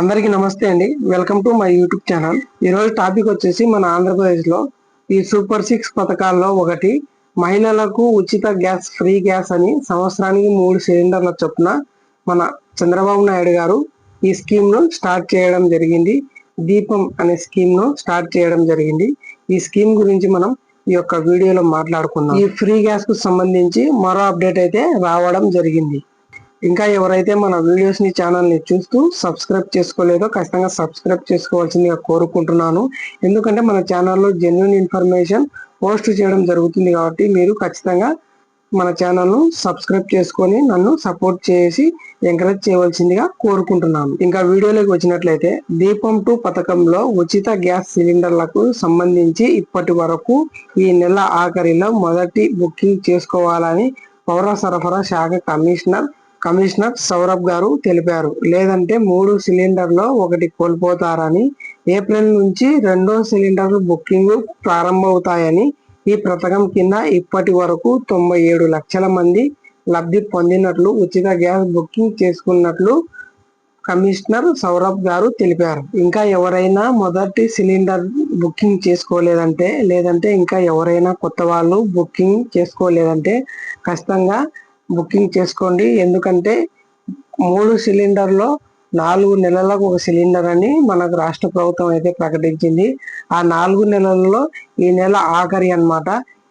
అందరికీ నమస్తే అండి. Welcome to my YouTube channel ఈరోజు టాపిక్ వచ్చేసి మన ఆంధ్రప్రదేశ్లో ఈ సూపర్ సిక్స్ పథకాల్లో ఒకటి మహిళలకు ఉచిత గ్యాస్ ఫ్రీ గ్యాస్ అని సంవత్సరానికి మూడు సిలిండర్ల చొప్పున మన చంద్రబాబు నాయుడు గారు ఈ స్కీమ్ను స్టార్ట్ చేయడం జరిగింది. దీపం అనే స్కీమ్ను స్టార్ట్ చేయడం జరిగింది. ఈ స్కీమ్ గురించి మనం ఈ యొక్క వీడియోలో మాట్లాడుకుందాం. ఈ ఫ్రీ గ్యాస్కు సంబంధించి మరో అప్డేట్ అయితే రావడం జరిగింది. ఇంకా ఎవరైతే మన వీడియోస్ని ఛానల్ని చూస్తూ సబ్స్క్రైబ్ చేసుకోలేదో ఖచ్చితంగా సబ్స్క్రైబ్ చేసుకోవాల్సిందిగా కోరుకుంటున్నాను. ఎందుకంటే మన ఛానల్లో జెన్యున్ ఇన్ఫర్మేషన్ పోస్ట్ చేయడం జరుగుతుంది కాబట్టి మీరు ఖచ్చితంగా మన ఛానల్ను సబ్స్క్రైబ్ చేసుకొని నన్ను సపోర్ట్ చేసి ఎంకరేజ్ చేయవలసిందిగా కోరుకుంటున్నాను. ఇంకా వీడియోలోకి వచ్చినట్లయితే దీపం టూ పథకంలో ఉచిత గ్యాస్ సిలిండర్లకు సంబంధించి ఇప్పటి వరకు ఈ నెల ఆఖరిలో మొదటి బుకింగ్ చేసుకోవాలని పౌర సరఫరా శాఖ కమిషనర్ కమిషనర్ సౌరభ్ గారు తెలిపారు. లేదంటే మూడు సిలిండర్లో ఒకటి కోల్పోతారని ఏప్రిల్ నుంచి రెండో సిలిండర్ బుకింగ్ ప్రారంభమవుతాయని ఈ పథకం కింద ఇప్పటి వరకు తొంభై ఏడు లక్షల మంది లబ్ధి పొందినట్లు ఉచిత గ్యాస్ బుకింగ్ చేసుకున్నట్లు కమిషనర్ సౌరభ్ గారు తెలిపారు. ఇంకా ఎవరైనా మొదటి సిలిండర్ బుకింగ్ చేసుకోలేదంటే లేదంటే ఇంకా ఎవరైనా కొత్త వాళ్ళు బుకింగ్ చేసుకోలేదంటే ఖచ్చితంగా బుకింగ్ చేసుకోండి. ఎందుకంటే మూడు సిలిండర్లో నాలుగు నెలలకు ఒక సిలిండర్ అని మనకు రాష్ట్ర ప్రభుత్వం అయితే ప్రకటించింది. ఆ నాలుగు నెలల్లో ఈ నెల ఆఖరి అన్నమాట.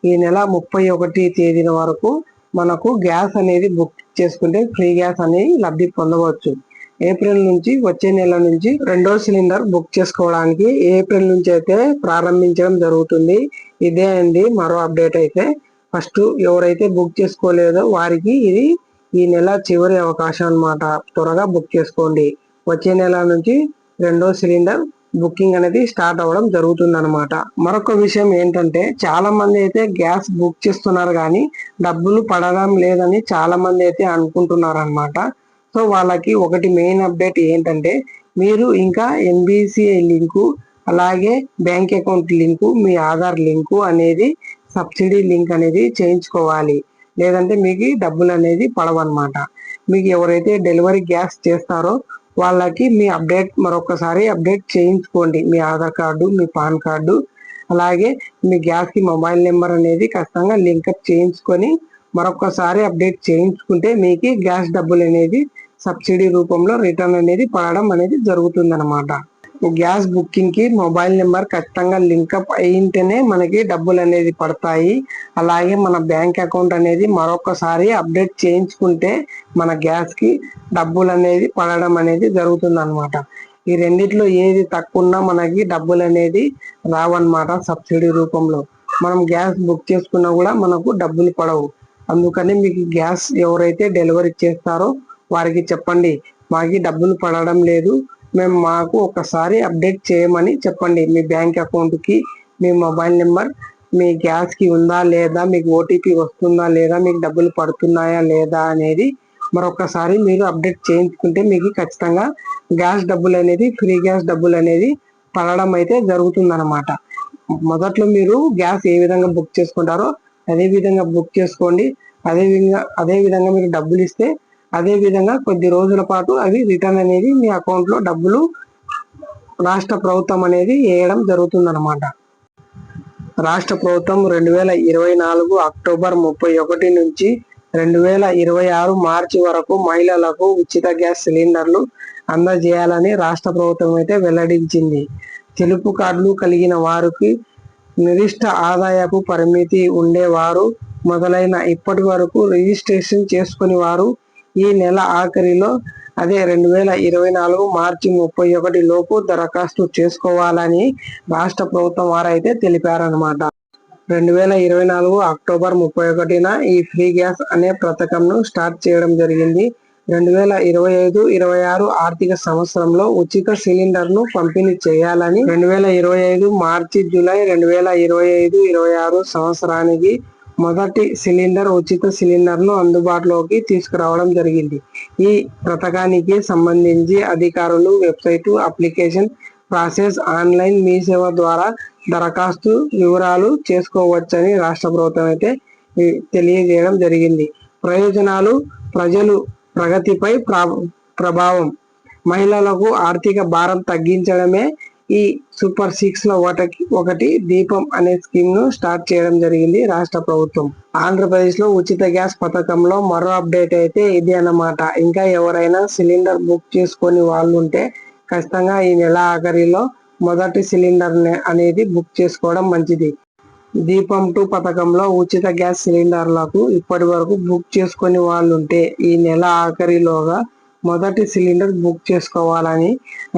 ఈ నెల ముప్పై ఒకటి తేదీన వరకు మనకు గ్యాస్ అనేది బుక్ చేసుకుంటే ఫ్రీ గ్యాస్ అనేది లబ్ధి పొందవచ్చు. ఏప్రిల్ నుంచి వచ్చే నెల నుంచి రెండో సిలిండర్ బుక్ చేసుకోవడానికి ఏప్రిల్ నుంచి అయితే ప్రారంభించడం జరుగుతుంది. ఇదే అండి మరో అప్డేట్ అయితే. ఫస్ట్ ఎవరైతే బుక్ చేసుకోలేదో వారికి ఇది ఈ నెల చివరి అవకాశం అన్నమాట. త్వరగా బుక్ చేసుకోండి. వచ్చే నెల నుంచి రెండో సిలిండర్ బుకింగ్ అనేది స్టార్ట్ అవ్వడం జరుగుతుంది అనమాట మరొక విషయం ఏంటంటే చాలా మంది అయితే గ్యాస్ బుక్ చేస్తున్నారు కానీ డబ్బులు పడడం లేదని చాలా మంది అయితే అనుకుంటున్నారు అనమాట సో వాళ్ళకి ఒకటి మెయిన్ అప్డేట్ ఏంటంటే మీరు ఇంకా ఎన్బిసిఐ లింకు అలాగే బ్యాంక్ అకౌంట్ లింకు మీ ఆధార్ లింకు అనేది సబ్సిడీ లింక్ అనేది చేయించుకోవాలి. లేదంటే మీకు డబ్బులు అనేది పడవన్నమాట. మీకు ఎవరైతే డెలివరీ గ్యాస్ చేస్తారో వాళ్ళకి మీ అప్డేట్ మరొకసారి అప్డేట్ చేయించుకోండి. మీ ఆధార్ కార్డు మీ పాన్ కార్డు అలాగే మీ గ్యాస్కి మొబైల్ నెంబర్ అనేది ఖచ్చితంగా లింకప్ చేయించుకొని మరొకసారి అప్డేట్ చేయించుకుంటే మీకు గ్యాస్ డబ్బులు అనేది సబ్సిడీ రూపంలో రిటర్న్ అనేది పడడం అనేది జరుగుతుందనమాట గ్యాస్ బుకింగ్కి మొబైల్ నెంబర్ ఖచ్చితంగా లింకప్ అయింటేనే మనకి డబ్బులు అనేది పడతాయి. అలాగే మన బ్యాంక్ అకౌంట్ అనేది మరొకసారి అప్డేట్ చేయించుకుంటే మన గ్యాస్కి డబ్బులు అనేది పడడం అనేది జరుగుతుంది అనమాట ఈ రెండిట్లో ఏది తక్కువ మనకి డబ్బులు అనేది రావన్నమాట సబ్సిడీ రూపంలో. మనం గ్యాస్ బుక్ చేసుకున్నా కూడా మనకు డబ్బులు పడవు. అందుకని మీకు గ్యాస్ ఎవరైతే డెలివరీ చేస్తారో వారికి చెప్పండి. మాకి డబ్బులు పడడం లేదు. మేము మాకు ఒకసారి అప్డేట్ చేయమని చెప్పండి. మీ బ్యాంక్ అకౌంట్కి మీ మొబైల్ నెంబర్ మీ గ్యాస్కి ఉందా లేదా మీకు ఓటీపీ వస్తుందా లేదా మీకు డబ్బులు పడుతున్నాయా లేదా అనేది మరొకసారి మీరు అప్డేట్ చేయించుకుంటే మీకు ఖచ్చితంగా గ్యాస్ డబ్బులు అనేది ఫ్రీ గ్యాస్ డబ్బులు అనేది పడడం అయితే జరుగుతుందన్నమాట. మొదట్లో మీరు గ్యాస్ ఏ విధంగా బుక్ చేసుకుంటారో అదే విధంగా బుక్ చేసుకోండి. అదే విధంగా అదే విధంగా మీరు డబ్బులు ఇస్తే అదే విధంగా కొద్ది రోజుల పాటు అవి రిటర్న్ అనేది మీ అకౌంట్లో డబ్బులు రాష్ట్ర ప్రభుత్వం అనేది వేయడం జరుగుతుందన్నమాట. రాష్ట్ర ప్రభుత్వం రెండు వేల ఇరవై నాలుగు అక్టోబర్ ముప్పై ఒకటి నుంచి రెండు వేల ఇరవై ఆరు మార్చి వరకు మహిళలకు ఉచిత గ్యాస్ సిలిండర్లు అందజేయాలని రాష్ట్ర ప్రభుత్వం అయితే వెల్లడించింది. తెలుపు కార్డులు కలిగిన వారికి నిర్దిష్ట ఆదాయపు పరిమితి ఉండేవారు. మొదలైన ఇప్పటి వరకు రిజిస్ట్రేషన్ చేసుకుని వారు ఈ నెల ఆఖరిలో అదే రెండు వేల ఇరవై నాలుగు మార్చి ముప్పై ఒకటి లోపు దరఖాస్తు చేసుకోవాలని రాష్ట్ర ప్రభుత్వం వారైతే తెలిపారనమాట రెండు వేల ఇరవై నాలుగు అక్టోబర్ ముప్పై ఒకటిన ఈ ఫ్రీ గ్యాస్ అనే పథకంను స్టార్ట్ చేయడం జరిగింది. రెండు వేల ఇరవై ఐదు ఇరవై ఆరు ఆర్థిక సంవత్సరంలో ఉచిత సిలిండర్ను పంపిణీ చేయాలని రెండు వేల ఇరవై ఐదు మార్చి జూలై రెండు వేల ఇరవై ఐదు ఇరవై ఆరు సంవత్సరానికి మొదటి సిలిండర్ ఉచిత సిలిండర్ను అందుబాటులోకి తీసుకురావడం జరిగింది. ఈ పథకానికి సంబంధించి అధికారులు website application process online Mee Seva ద్వారా దరఖాస్తు వివరాలు చేసుకోవచ్చని రాష్ట్ర ప్రభుత్వం అయితే తెలియజేయడం జరిగింది. ప్రయోజనాలు ప్రజలు ప్రగతిపై ప్రభావం. మహిళలకు ఆర్థిక భారం తగ్గించడమే ఈ సూపర్ సిక్స్లో ఒకటి ఒకటి దీపం అనే స్కీమ్ను స్టార్ట్ చేయడం జరిగింది రాష్ట్ర ప్రభుత్వం. ఆంధ్రప్రదేశ్లో ఉచిత గ్యాస్ పథకంలో మరో అప్డేట్ అయితే ఇది అన్నమాట. ఇంకా ఎవరైనా సిలిండర్ బుక్ చేసుకొని వాళ్ళు ఉంటే ఖచ్చితంగా ఈ నెల ఆఖరిలో మొదటి సిలిండర్ అనేది బుక్ చేసుకోవడం మంచిది. దీపం టూ పథకంలో ఉచిత గ్యాస్ సిలిండర్లకు ఇప్పటి వరకు బుక్ చేసుకుని వాళ్ళుంటే ఈ నెల ఆఖరిలోగా మొదటి సిలిండర్ బుక్ చేసుకోవాలని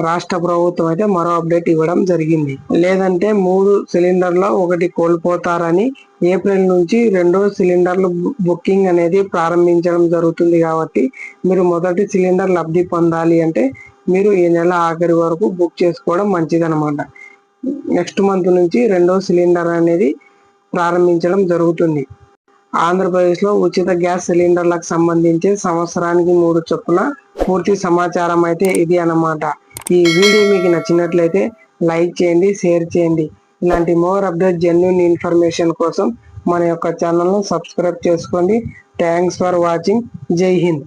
రాష్ట్ర ప్రభుత్వం అయితే మరో అప్డేట్ ఇవ్వడం జరిగింది. లేదంటే మూడు సిలిండర్లో ఒకటి కోల్పోతారని ఏప్రిల్ నుంచి రెండో సిలిండర్లు బుకింగ్ అనేది ప్రారంభించడం జరుగుతుంది కాబట్టి మీరు మొదటి సిలిండర్ లబ్ధి పొందాలి అంటే మీరు ఈ నెల ఆఖరి వరకు బుక్ చేసుకోవడం మంచిదన్నమాట. నెక్స్ట్ మంత్ నుంచి రెండో సిలిండర్ అనేది ప్రారంభించడం జరుగుతుంది. ఆంధ్రప్రదేశ్లో ఉచిత గ్యాస్ సిలిండర్లకు సంబంధించి సంవత్సరానికి మూడు చొప్పున పూర్తి సమాచారం అయితే ఇది అన్నమాట. ఈ వీడియో మీకు నచ్చినట్లయితే లైక్ చేయండి షేర్ చేయండి. ఇలాంటి మోర్ అప్డేట్ జెన్యున్ ఇన్ఫర్మేషన్ కోసం మన యొక్క ఛానల్ను సబ్స్క్రైబ్ చేసుకోండి. థ్యాంక్స్ ఫర్ వాచింగ్ జై హింద్.